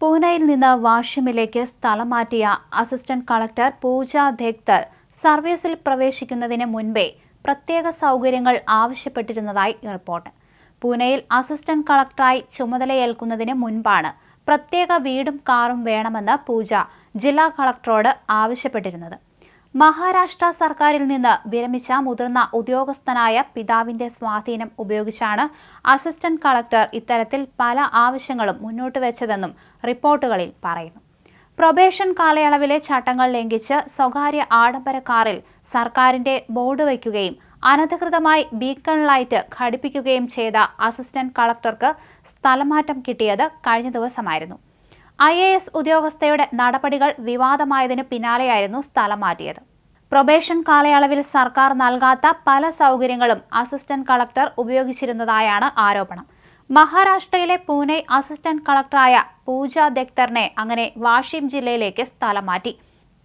പൂനെയിൽ നിന്ന് വാഷിമിലേക്ക് സ്ഥലം മാറ്റിയ അസിസ്റ്റന്റ് കളക്ടർ പൂജ ദേക്തർ സർവീസിൽ പ്രവേശിക്കുന്നതിന് മുൻപേ പ്രത്യേക സൗകര്യങ്ങൾ ആവശ്യപ്പെട്ടിരുന്നതായി റിപ്പോർട്ട്. പൂനെയിൽ അസിസ്റ്റന്റ് കളക്ടറായി ചുമതലയേൽക്കുന്നതിന് മുൻപാണ് പ്രത്യേക വീടും കാറും വേണമെന്ന് പൂജ ജില്ലാ കളക്ടറോട് ആവശ്യപ്പെട്ടിരുന്നത്. മഹാരാഷ്ട്ര സർക്കാരിൽ നിന്ന് വിരമിച്ച മുതിർന്ന ഉദ്യോഗസ്ഥനായ പിതാവിന്റെ സ്വാധീനം ഉപയോഗിച്ചാണ് അസിസ്റ്റന്റ് കളക്ടർ ഇത്തരത്തിൽ പല ആവശ്യങ്ങളും മുന്നോട്ട് വെച്ചതെന്നും റിപ്പോർട്ടുകളിൽ പറയുന്നു. പ്രൊബേഷൻ കാലയളവിലെ ചട്ടങ്ങൾ ലംഘിച്ച് സ്വകാര്യ ആഡംബര കാറിൽ സർക്കാരിന്റെ ബോർഡ് വയ്ക്കുകയും അനധികൃതമായി ബീക്കൺ ലൈറ്റ് ഘടിപ്പിക്കുകയും ചെയ്ത അസിസ്റ്റന്റ് കളക്ടർക്ക് സ്ഥലമാറ്റം കിട്ടിയത് കഴിഞ്ഞ ദിവസമായിരുന്നു. ഐ എ എസ് ഉദ്യോഗസ്ഥയുടെ നടപടികൾ വിവാദമായതിനു പിന്നാലെയായിരുന്നു സ്ഥലം മാറ്റിയത്. പ്രൊബേഷൻ കാലയളവിൽ സർക്കാർ നൽകാത്ത പല സൗകര്യങ്ങളും അസിസ്റ്റന്റ് കളക്ടർ ഉപയോഗിച്ചിരുന്നതായാണ് ആരോപണം. മഹാരാഷ്ട്രയിലെ പൂനെ അസിസ്റ്റന്റ് കളക്ടറായ പൂജ ദക്തറിനെ അങ്ങനെ വാഷിം ജില്ലയിലേക്ക് സ്ഥലം മാറ്റി.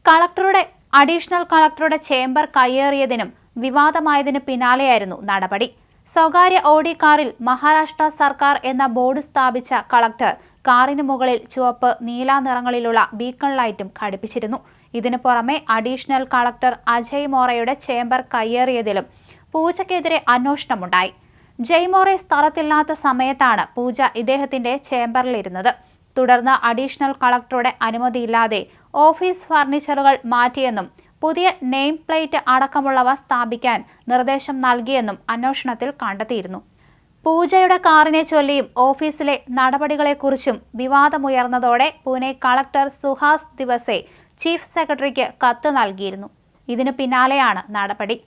കളക്ടറുടെ അഡീഷണൽ കളക്ടറുടെ ചേംബർ കയ്യേറിയതിനും വിവാദമായതിനു പിന്നാലെയായിരുന്നു നടപടി. സ്വകാര്യ ഓഡി കാറിൽ മഹാരാഷ്ട്ര സർക്കാർ എന്ന ബോർഡ് സ്ഥാപിച്ച കളക്ടർ കാറിന് മുകളിൽ ചുവപ്പ് നീല നിറങ്ങളിലുള്ള ബീക്കൺ ലൈറ്റും ഘടിപ്പിച്ചിരുന്നു. ഇതിനു പുറമെ അഡീഷണൽ കളക്ടർ അജയ് മോറയുടെ ചേംബർ കയ്യേറിയതിലും പൂജയ്ക്കെതിരെ അന്വേഷണമുണ്ടായി. ജയ്മോറെ സ്ഥലത്തില്ലാത്ത സമയത്താണ് പൂജ ഇദ്ദേഹത്തിന്റെ ചേംബറിലിരുന്നത് തുടർന്ന് അഡീഷണൽ കളക്ടറുടെ അനുമതിയില്ലാതെ ഓഫീസ് ഫർണിച്ചറുകൾ മാറ്റിയെന്നും പുതിയ നെയിം പ്ലേറ്റ് അടക്കമുള്ളവ സ്ഥാപിക്കാൻ നിർദ്ദേശം നൽകിയെന്നും അന്വേഷണത്തിൽ കണ്ടെത്തിയിരുന്നു. പൂജയുടെ കാറിനെ ചൊല്ലിയും ഓഫീസിലെ നടപടികളെക്കുറിച്ചും വിവാദമുയർന്നതോടെ Pune collector Suhas Diwase chief secretary കത്ത് നൽകിയിരുന്നു. ഇതിനു പിന്നാലെയാണ് നടപടി.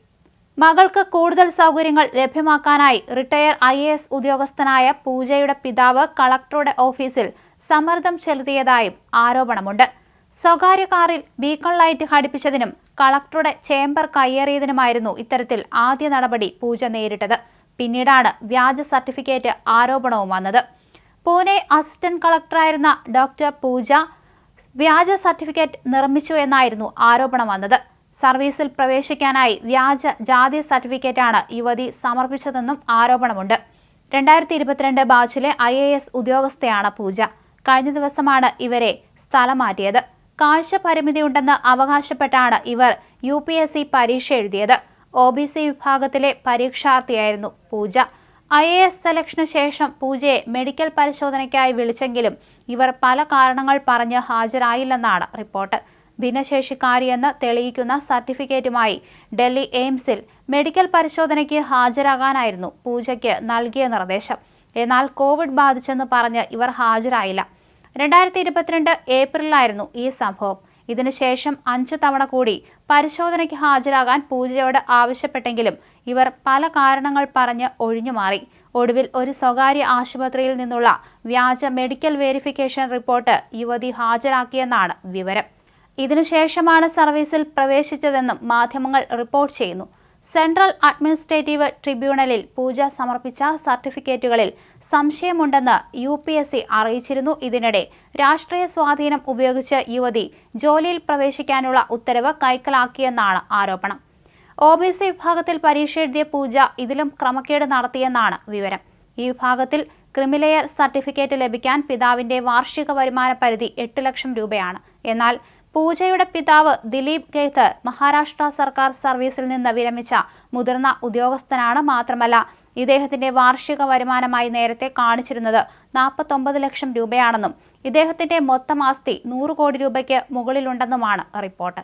മകൾക്ക് കൂടുതൽ സൗകര്യങ്ങൾ ലഭ്യമാക്കാനായി റിട്ടയർ ഐ എ എസ് ഉദ്യോഗസ്ഥനായ പൂജയുടെ പിതാവ് കളക്ടറുടെ ഓഫീസിൽ സമ്മർദ്ദം ചെലുത്തിയതായും ആരോപണമുണ്ട്. സ്വകാര്യ കാറിൽ ബീക്കൺ ലൈറ്റ് ഘടിപ്പിച്ചതിനും കളക്ടറുടെ ചേംബർ കയ്യേറിയതിനുമായിരുന്നു ഇത്തരത്തിൽ ആദ്യ നടപടി പൂജ നേരിട്ടത്. പിന്നീടാണ് വ്യാജ സർട്ടിഫിക്കറ്റ് ആരോപണവും വന്നത്. പൂനെ അസിസ്റ്റന്റ് കളക്ടറായിരുന്ന ഡോക്ടർ പൂജ വ്യാജ സർട്ടിഫിക്കറ്റ് നിർമ്മിച്ചു എന്നായിരുന്നു ആരോപണം വന്നത്. സർവീസിൽ പ്രവേശിക്കാനായി വ്യാജ ജാതി സർട്ടിഫിക്കറ്റാണ് യുവതി സമർപ്പിച്ചതെന്നും ആരോപണമുണ്ട്. രണ്ടായിരത്തി ഇരുപത്തിരണ്ട് ബാച്ചിലെ ഐ എ എസ് ഉദ്യോഗസ്ഥയാണ് പൂജ. കഴിഞ്ഞ ദിവസമാണ് ഇവരെ സ്ഥലം മാറ്റിയത് കാഴ്ച പരിമിതിയുണ്ടെന്ന് അവകാശപ്പെട്ടാണ് ഇവർ യു പി എസ് സി പരീക്ഷ എഴുതിയത്. ഒ ബി സി വിഭാഗത്തിലെ പരീക്ഷാർത്ഥിയായിരുന്നു പൂജ. ഐ എ എസ് സെലക്ഷന് ശേഷം പൂജയെ മെഡിക്കൽ പരിശോധനയ്ക്കായി വിളിച്ചെങ്കിലും ഇവർ പല കാരണങ്ങൾ പറഞ്ഞ് ഹാജരായില്ലെന്നാണ് റിപ്പോർട്ട്. ഭിന്നശേഷിക്കാരിയെന്ന് തെളിയിക്കുന്ന സർട്ടിഫിക്കറ്റുമായി ഡൽഹി എയിംസിൽ മെഡിക്കൽ പരിശോധനയ്ക്ക് ഹാജരാകാനായിരുന്നു പൂജയ്ക്ക് നൽകിയ നിർദ്ദേശം. എന്നാൽ കോവിഡ് ബാധിച്ചെന്ന് പറഞ്ഞ് ഇവർ ഹാജരായില്ല. രണ്ടായിരത്തി ഇരുപത്തിരണ്ട് ഏപ്രിലായിരുന്നു ഈ സംഭവം. ഇതിനുശേഷം അഞ്ചു തവണ കൂടി പരിശോധനയ്ക്ക് ഹാജരാകാൻ പൂജയോട് ആവശ്യപ്പെട്ടെങ്കിലും ഇവർ പല കാരണങ്ങൾ പറഞ്ഞ് ഒഴിഞ്ഞുമാറി ഒടുവിൽ ഒരു സ്വകാര്യ ആശുപത്രിയിൽ നിന്നുള്ള വ്യാജ മെഡിക്കൽ വെരിഫിക്കേഷൻ റിപ്പോർട്ട് യുവതി ഹാജരാക്കിയെന്നാണ് വിവരം. ഇതിനുശേഷമാണ് സർവീസിൽ പ്രവേശിച്ചതെന്നും മാധ്യമങ്ങൾ റിപ്പോർട്ട് ചെയ്യുന്നു. സെൻട്രൽ അഡ്മിനിസ്ട്രേറ്റീവ് ട്രിബ്യൂണലിൽ പൂജ സമർപ്പിച്ച സർട്ടിഫിക്കറ്റുകളിൽ സംശയമുണ്ടെന്ന് യു പി എസ് സി അറിയിച്ചിരുന്നു. ഇതിനിടെ രാഷ്ട്രീയ സ്വാധീനം ഉപയോഗിച്ച് യുവതി ജോലിയിൽ പ്രവേശിക്കാനുള്ള ഉത്തരവ് കൈക്കലാക്കിയെന്നാണ് ആരോപണം. ഒ ബി സി വിഭാഗത്തിൽ പരീക്ഷ എഴുതിയ പൂജ ഇതിലും ക്രമക്കേട് നടത്തിയെന്നാണ് വിവരം. ഈ വിഭാഗത്തിൽ ക്രിമിലെയർ സർട്ടിഫിക്കറ്റ് ലഭിക്കാൻ പിതാവിന്റെ വാർഷിക വരുമാന പരിധി എട്ട് ലക്ഷം രൂപയാണ്. എന്നാൽ പൂജയുടെ പിതാവ് ദിലീപ് ഗേത്തർ മഹാരാഷ്ട്ര സർക്കാർ സർവീസിൽ നിന്ന് വിരമിച്ച മുതിർന്ന ഉദ്യോഗസ്ഥനാണ് മാത്രമല്ല ഇദ്ദേഹത്തിന്റെ വാർഷിക വരുമാനമായി നേരത്തെ കാണിച്ചിരുന്നത് നാൽപ്പത്തൊമ്പത് ലക്ഷം രൂപയാണെന്നും ഇദ്ദേഹത്തിന്റെ മൊത്തം ആസ്തി നൂറ് കോടി രൂപയ്ക്ക് മുകളിലുണ്ടെന്നുമാണ് റിപ്പോർട്ട്.